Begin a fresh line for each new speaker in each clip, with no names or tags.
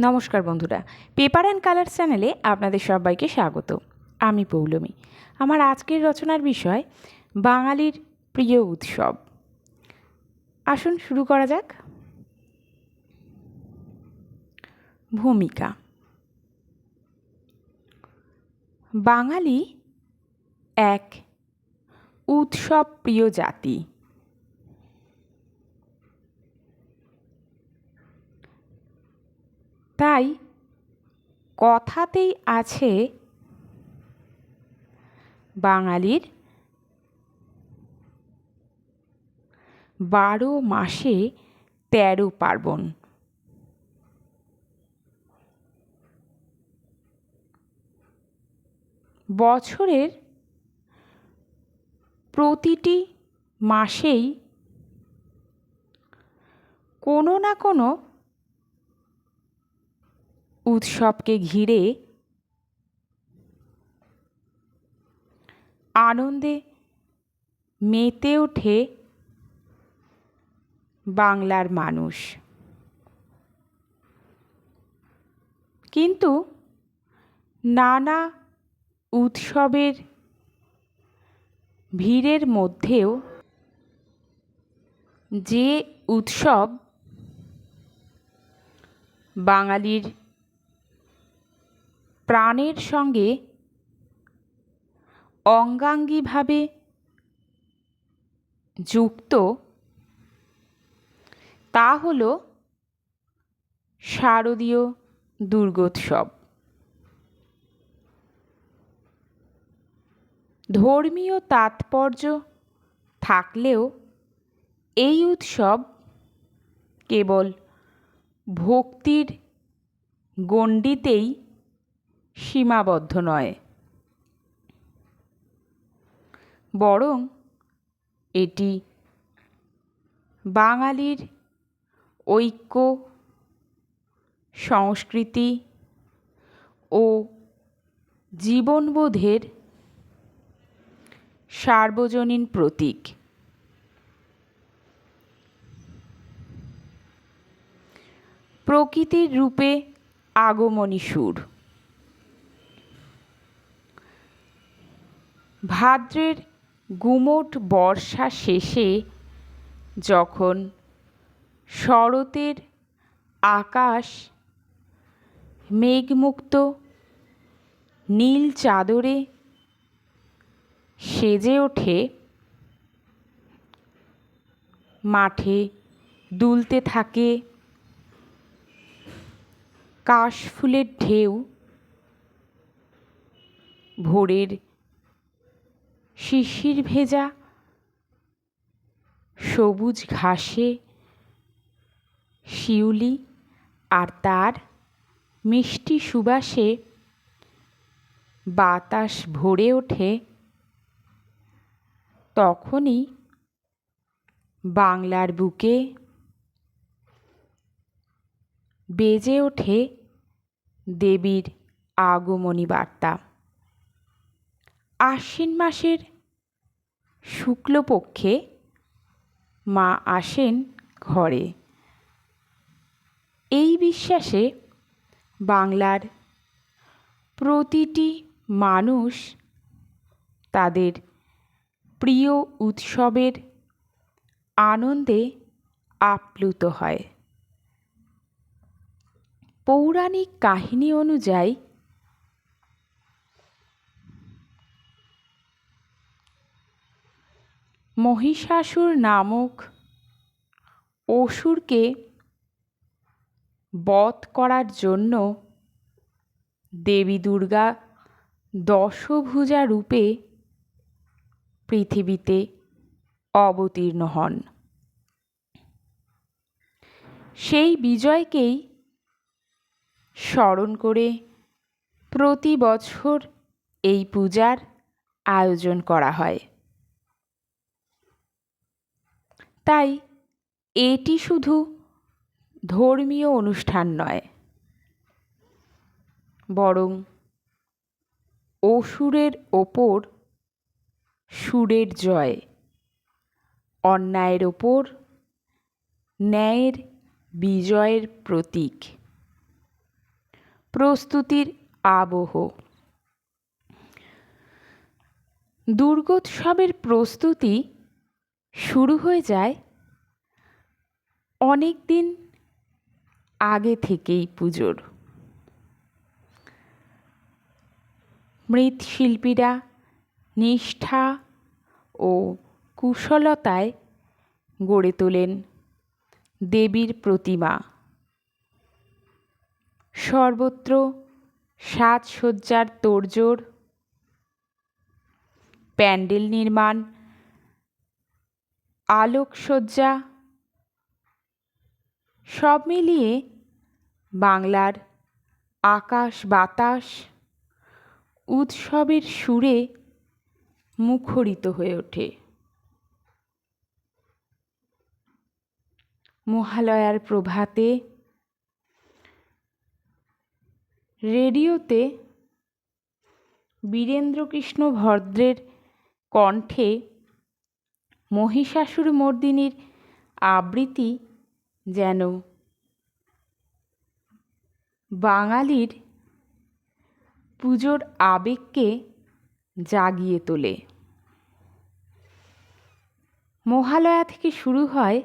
নমস্কার বন্ধুরা paper and colour চ্যানেলে আপনাদের সবাইকে স্বাগত। আমি পৌলমি। আমার আজকের রচনার বিষয়, বাঙালির প্রিয় উৎসব। আসুন শুরু করা যাক। ভূমিকা। বাঙালি এক উৎসব প্রিয় জাতি। তাই কথাতেই আছে বাঙালির বারো মাসে তেরো পার্বণ। বছরের প্রতিটি মাসেই কোনো না কোনো উৎসবকে ঘিরে আনন্দে মেতে ওঠে বাংলার মানুষ। কিন্তু নানা উৎসবের ভিড়ের মধ্যেও যে উৎসব বাঙালির প্রাণের সঙ্গে অঙ্গাঙ্গিভাবে যুক্ত, তা হল শারদীয় দুর্গোৎসব। ধর্মীয় তাৎপর্য থাকলেও এই উৎসব কেবল ভক্তির গণ্ডিতেই সীমাবদ্ধ নয়। বরং এটি বাঙালির ঐক্য, সংস্কৃতি ও জীবনবোধের সার্বজনীন প্রতীক। প্রকৃতির রূপে আগমনী সুর। ভাদ্রের গুমোট বর্ষা শেষে যখন শরতের আকাশ মেঘমুক্ত নীল চাদরে সেজে ওঠে, মাঠে দুলতে থাকে কাশফুলের ঢেউ, ভোরের শিশির ভেজা, সবুজ ঘাসে শিউলি আর তার মিষ্টি সুবাসে বাতাস ভরে ওঠে। তখনই বাংলার বুকে বেজে ওঠে দেবীর আগমনী বার্তা। আশ্বিন মাসের শুক্লপক্ষে মা আসেন ঘরে। এই বিশ্বাসে বাংলার প্রতিটি মানুষ তাদের প্রিয় উৎসবের আনন্দে আপ্লুত হয়। পৌরাণিক কাহিনী অনুযায়ী মহিষাসুর নামক অসুরকে বধ করার জন্য দেবী দুর্গা দশভুজা রূপে পৃথিবীতে অবতীর্ণ হন। সেই বিজয়কেই স্মরণ করে প্রতি বছর এই পূজার আয়োজন করা হয়। তাই এটি শুধু ধর্মীয় অনুষ্ঠান নয়, বরং অসুরের ওপর সুরের জয়, অন্যায়ের ওপর ন্যায়ের বিজয়ের প্রতীক। প্রস্তুতির আবহ। দুর্গোৎসবের প্রস্তুতি শুরু হয়ে যায় অনেক দিন আগে থেকেই পুজোর। মৃৎশিল্পীরা নিষ্ঠা ও কুশলতায় গড়ে তোলেন দেবীর প্রতিমা। সর্বত্র সাজসজ্জার তোড়জোড়, প্যান্ডেল নির্মাণ আলোকসজ্জা। সব মিলিয়ে বাংলার আকাশ বাতাস উৎসবের সুরে মুখরিত হয়ে ওঠে। মহালয়ার প্রভাতে, রেডিওতে বীরেন্দ্রকৃষ্ণ ভদ্রের কণ্ঠে মহিষাসুর মর্দিনীর আবৃত্তি যেন বাঙালির পুজোর আবেগকে জাগিয়ে তোলে। মহালয়া থেকে শুরু হয়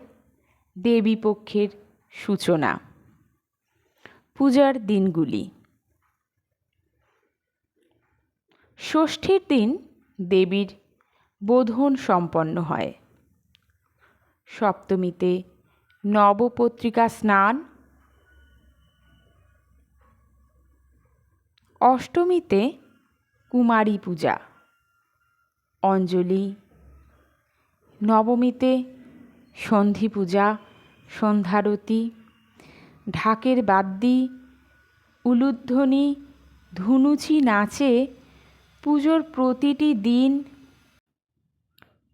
দেবীপক্ষের সূচনা, পূজার দিনগুলি। ষষ্ঠীর দিন দেবীর বোধন সম্পন্ন হয়। সপ্তমীতে নবপত্রিকা স্নান। অষ্টমীতে কুমারী পূজা। অঞ্জলি। নবমীতে সন্ধি পূজা, সন্ধ্যারতি। ঢাকের বাদ্যি, উলুধ্বনি, ধুনুচি নাচে পুজোর প্রতিটি দিন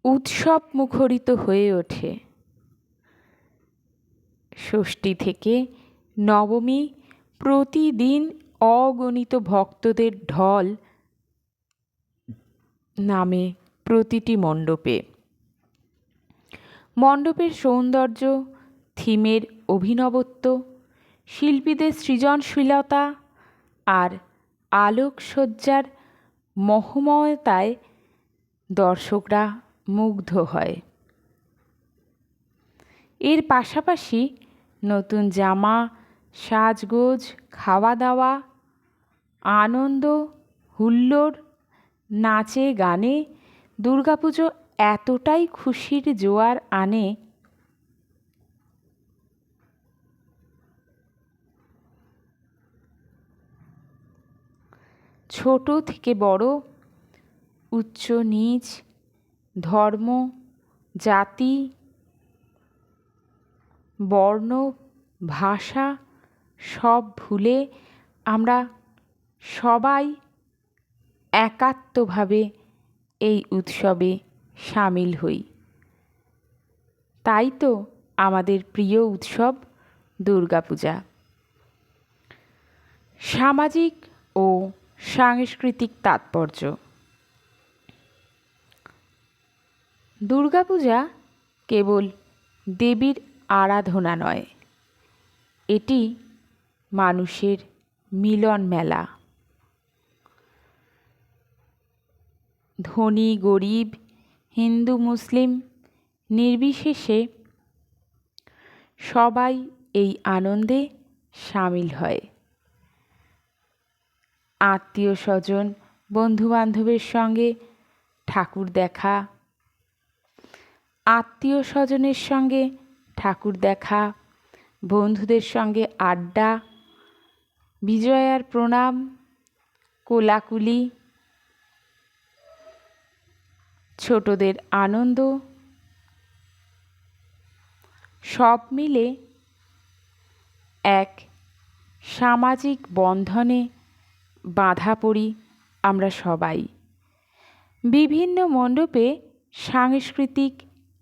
উৎসব মুখরিত হয়ে ওঠে। ষষ্ঠী থেকে নবমী প্রতিদিন অগণিত ভক্তদের ঢল নামে প্রতিটি মণ্ডপে। মণ্ডপের সৌন্দর্য, থিমের অভিনবত্ব, শিল্পীদের সৃজনশীলতা আর আলোকসজ্জার মহময়তায় দর্শকরা মুগ্ধ হয়। এর পাশাপাশি নতুন জামা, সাজগোজ খাওয়া দাওয়া আনন্দ, হুল্লোড়, নাচে, গানে দুর্গাপুজো এতটাই খুশির জোয়ার আনে ছোট থেকে বড়, উচ্চ নীচ ধর্ম, জাতি, বর্ণ, ভাষা সব ভুলে আমরা সবাই একাত্মভাবে এই উৎসবে সামিল হই। তাই তো আমাদের প্রিয় উৎসব দুর্গাপূজা। সামাজিক ও সাংস্কৃতিক তাৎপর্য। দুর্গাপূজা কেবল দেবীর আরাধনা নয়, এটি মানুষের মিলন মেলা। ধনী, গরিব, হিন্দু, মুসলিম নির্বিশেষে সবাই এই আনন্দে সামিল হয়। আত্মীয় স্বজন, বন্ধুবান্ধবের সঙ্গে ঠাকুর দেখা আত্মীয় স্বজনের সঙ্গে ঠাকুর দেখা, বন্ধুদের সঙ্গে আড্ডা, বিজয়ার প্রণাম, কোলাকুলি, ছোটদের আনন্দ, সব মিলে এক সামাজিক বন্ধনে বাঁধা পড়ি আমরা সবাই। বিভিন্ন মণ্ডপে সাংস্কৃতিক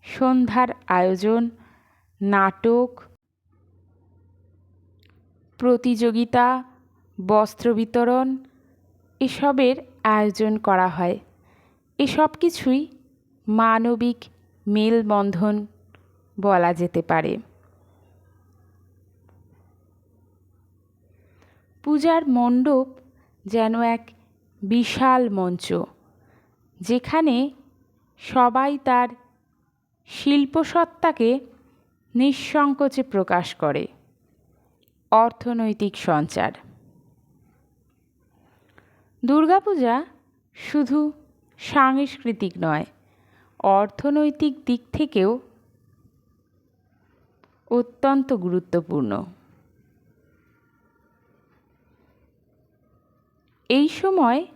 সন্ধ্যার আয়োজন, নাটক, প্রতিযোগিতা, বস্ত্র বিতরণ এসবের আয়োজন করা হয়। এসব কিছুই মানবিক মেলবন্ধন বলা যেতে পারে। পূজার মণ্ডপ যেন এক বিশাল মঞ্চ, যেখানে সবাই তার শিল্পসত্তাকে নিঃসংকোচে প্রকাশ করে। অর্থনৈতিক সঞ্চার। দুর্গাপূজা শুধু সাংস্কৃতিক নয়, অর্থনৈতিক দিক থেকেও অত্যন্ত গুরুত্বপূর্ণ। এই সময়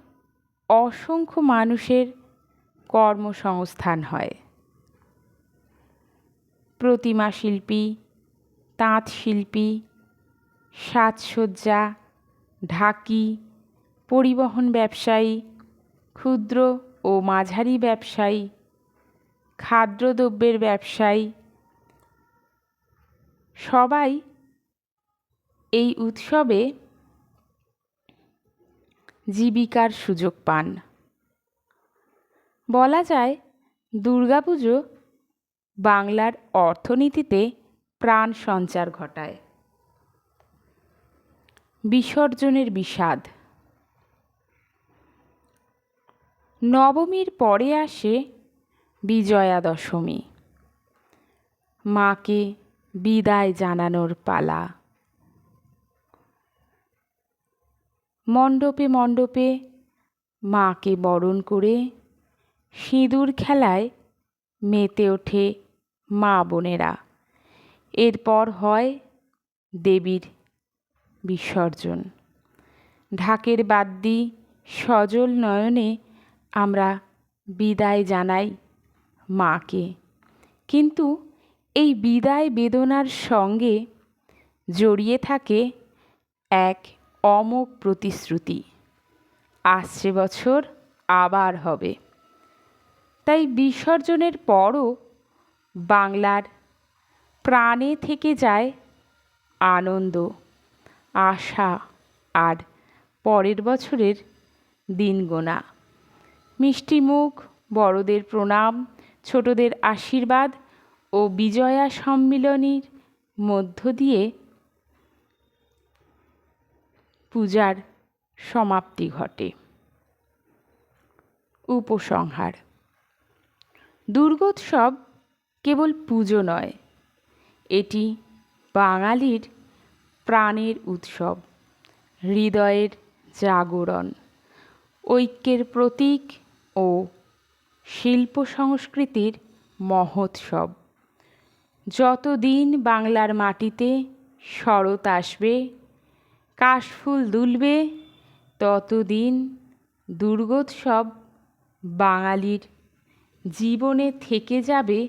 অসংখ্য মানুষের কর্মসংস্থান হয়। প্রতিমা শিল্পী, তাঁত শিল্পী, সাজসজ্জা, ঢাকি, পরিবহন ব্যবসায়ী, ক্ষুদ্র ও মাঝারি ব্যবসায়ী, খাদ্যদ্রব্যের ব্যবসায়ী। সবাই এই উৎসবে জীবিকার সুযোগ পান। বলা যায়, দুর্গাপুজো বাংলার অর্থনীতিতে প্রাণ সঞ্চার ঘটায়। বিসর্জনের বিষাদ। নবমীর পরে আসে বিজয়া দশমী মাকে বিদায় জানানোর পালা। মণ্ডপে মণ্ডপে মাকে বরণ করে সিঁদুর খেলায় মেতে ওঠে মা বোনেরা। এরপর হয় দেবীর বিসর্জন। ঢাকের বাদ্যি সজল নয়নে আমরা বিদায় জানাই মাকে। কিন্তু এই বিদায় বেদনার সঙ্গে জড়িয়ে থাকে এক অমোঘ প্রতিশ্রুতি আসছে বছর আবার হবে। তাই বিসর্জনের পরও বাংলার প্রাণে থেকে যায় আনন্দ, আশা আর পরের বছরের দিন গোনা মিষ্টি মুখ, বড়দের প্রণাম, ছোটদের আশীর্বাদ ও বিজয়া সম্মিলনীর মধ্য দিয়ে পূজার সমাপ্তি ঘটে। উপসংহার। দুর্গোৎসব কেবল পুজো নয়, এটি বাঙালির প্রাণের উৎসব, হৃদয়ের জাগরণ, ঐক্যের প্রতীক ও শিল্প সংস্কৃতির মহোৎসব। যতদিন বাংলার মাটিতে শরৎ আসবে, কাশফুল দুলবে, ততদিন দুর্গোৎসব বাঙালির জীবনে থেকে যাবে